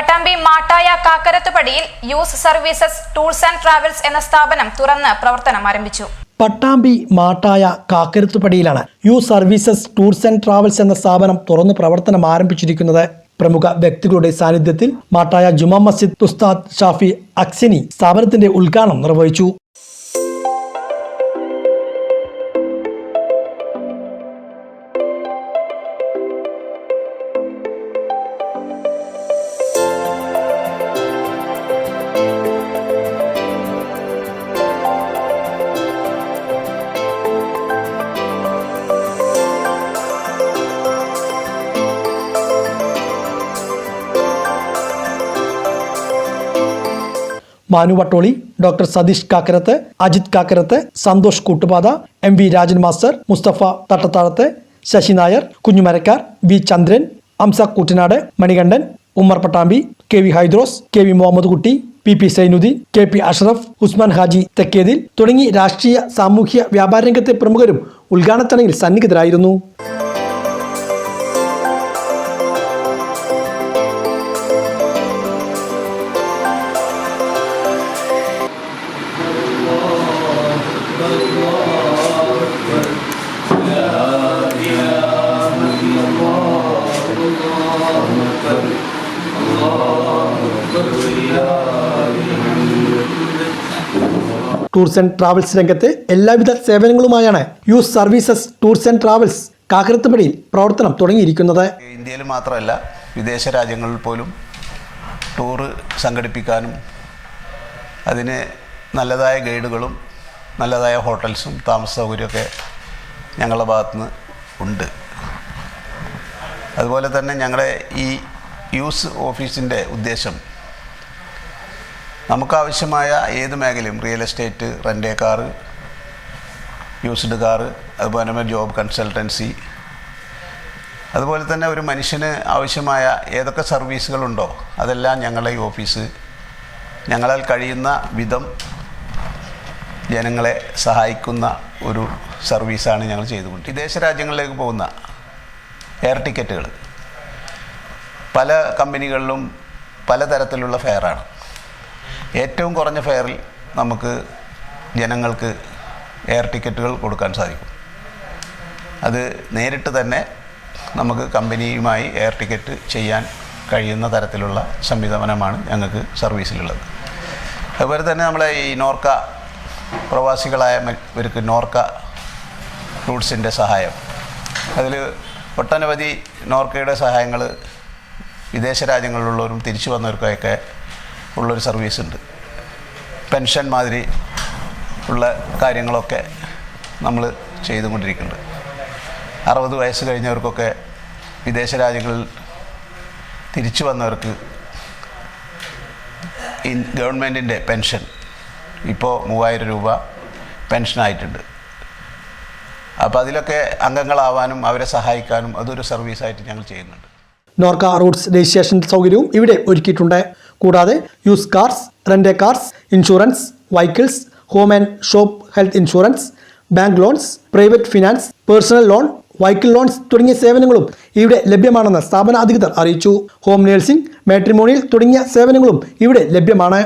Pattambi Mattaya കാക്കരത്തുപടിയിൽ U's services tours and travels എന്ന സ്ഥാപനം തുറന്ന് പ്രവർത്തനം ആരംഭിച്ചു. Pattambi Mattaya കാക്കരുത്തുപടിയിലാണ് U services tours and travels എന്ന സ്ഥാപനം തുറന്നു പ്രവർത്തനം ആരംഭിച്ചിരിക്കുന്നത്. പ്രമുഖ വ്യക്തികളുടെ സാന്നിധ്യത്തിൽ മാട്ടായ ജുമാ മസ്ജിദ് ഉസ്താദ് ഷാഫി അക്സിനി സ്ഥാപനത്തിന്റെ ഉദ്ഘാടനം നിർവഹിച്ചു. Manu Vattoli doctor Satheesh Kakkarath Ajith Kakkarath Santhosh Koottupatha M V Rajan master Musthafa Thattathazhath Sasi Nair Kunjumarakkar V Chandran Amsa Koottanad Manikandan Ummer Pattambi K V Hydros K V Muhammed Kutty P P Sainudheen K P Ashraf Usman Haji Thekkethil തുടങ്ങി രാഷ്ട്രീയ സാമൂഹ്യ വ്യാപാര രംഗത്തെ പ്രമുഖരും ഉദ്ഘാടന ചടങ്ങിൽ സന്നിഹിതരായിരുന്നു. Tours and travels രംഗത്ത് എല്ലാവിധ സേവനങ്ങളുമായാണ് U's services tours and travels കാക്കരത്തുപടിയിൽ പ്രവർത്തനം തുടങ്ങിയിരിക്കുന്നത്. ഇന്ത്യയിൽ മാത്രമല്ല വിദേശ രാജ്യങ്ങളിൽ പോലും ടൂർ സംഘടിപ്പിക്കാനും അതിന് നല്ലതായ ഗൈഡുകളും നല്ലതായ ഹോട്ടൽസും താമസ സൗകര്യമൊക്കെ ഞങ്ങളുടെ ഭാഗത്തുനിന്ന് ഉണ്ട്. അതുപോലെ തന്നെ ഞങ്ങളുടെ ഈ യൂസ് ഓഫീസിന്റെ ഉദ്ദേശം നമുക്കാവശ്യമായ ഏത് മേഖലയും real estate rent a car used car അതുപോലെ തന്നെ ജോബ് കൺസൾട്ടൻസി അതുപോലെ തന്നെ ഒരു മനുഷ്യന് ആവശ്യമായ ഏതൊക്കെ സർവീസുകളുണ്ടോ അതെല്ലാം ഞങ്ങളുടെ ഈ ഓഫീസ് ഞങ്ങളാൽ കഴിയുന്ന വിധം ജനങ്ങളെ സഹായിക്കുന്ന ഒരു സർവീസാണ് ഞങ്ങൾ ചെയ്തുകൊണ്ട്. വിദേശ രാജ്യങ്ങളിലേക്ക് പോകുന്ന എയർ ടിക്കറ്റുകൾ പല കമ്പനികളിലും പലതരത്തിലുള്ള ഫെയറാണ് ഏറ്റവും കുറഞ്ഞ ഫെയറിൽ നമുക്ക് ജനങ്ങൾക്ക് എയർ ടിക്കറ്റുകൾ കൊടുക്കാൻ സാധിക്കും. അത് നേരിട്ട് തന്നെ നമുക്ക് കമ്പനിയുമായി എയർ ടിക്കറ്റ് ചെയ്യാൻ കഴിയുന്ന തരത്തിലുള്ള സംവിധാനമാണ് ഞങ്ങൾക്ക് സർവീസിലുള്ളത്. അതുപോലെ തന്നെ നമ്മളെ ഈ നോർക്ക പ്രവാസികളായ ഇവർക്ക് നോർക്ക റൂട്ട്സിന്റെ സഹായം. അതിൽ ഒട്ടനവധി നോർക്കയുടെ സഹായങ്ങൾ വിദേശ രാജ്യങ്ങളിലുള്ളവരും തിരിച്ചു വന്നവർക്കൊക്കെ ഉള്ളൊരു സർവീസ് ഉണ്ട്. പെൻഷൻ മാതിരി ഉള്ള കാര്യങ്ങളൊക്കെ നമ്മൾ ചെയ്തുകൊണ്ടിരിക്കുന്നുണ്ട്. അറുപത് വയസ്സ് കഴിഞ്ഞവർക്കൊക്കെ വിദേശ രാജ്യങ്ങളിൽ തിരിച്ചു വന്നവർക്ക് ഗവൺമെന്റിന്റെ പെൻഷൻ ഇപ്പോൾ മൂവായിരം രൂപ പെൻഷനായിട്ടുണ്ട് അപ്പോൾ അതിലൊക്കെ അംഗങ്ങളാവാനും അവരെ സഹായിക്കാനും അതൊരു സർവീസായിട്ട് ഞങ്ങൾ ചെയ്യുന്നുണ്ട്. നോർക്ക റൂട്ട്സ് രജിസ്ട്രേഷൻ സൗകര്യവും ഇവിടെ ഒരുക്കിയിട്ടുണ്ട്. കൂടാതെ used cars rent cars insurance vehicles home and shop health insurance bank loans private finance personal loan vehicle loans തുടങ്ങിയ സേവനങ്ങളും ഇവിടെ ലഭ്യമാണെന്ന് സ്ഥാപന അധികൃതർ അറിയിച്ചു. ഹോം നേഴ്സിംഗ് മാട്രിമോണിയൽ തുടങ്ങിയ സേവനങ്ങളും ഇവിടെ ലഭ്യമാണ്.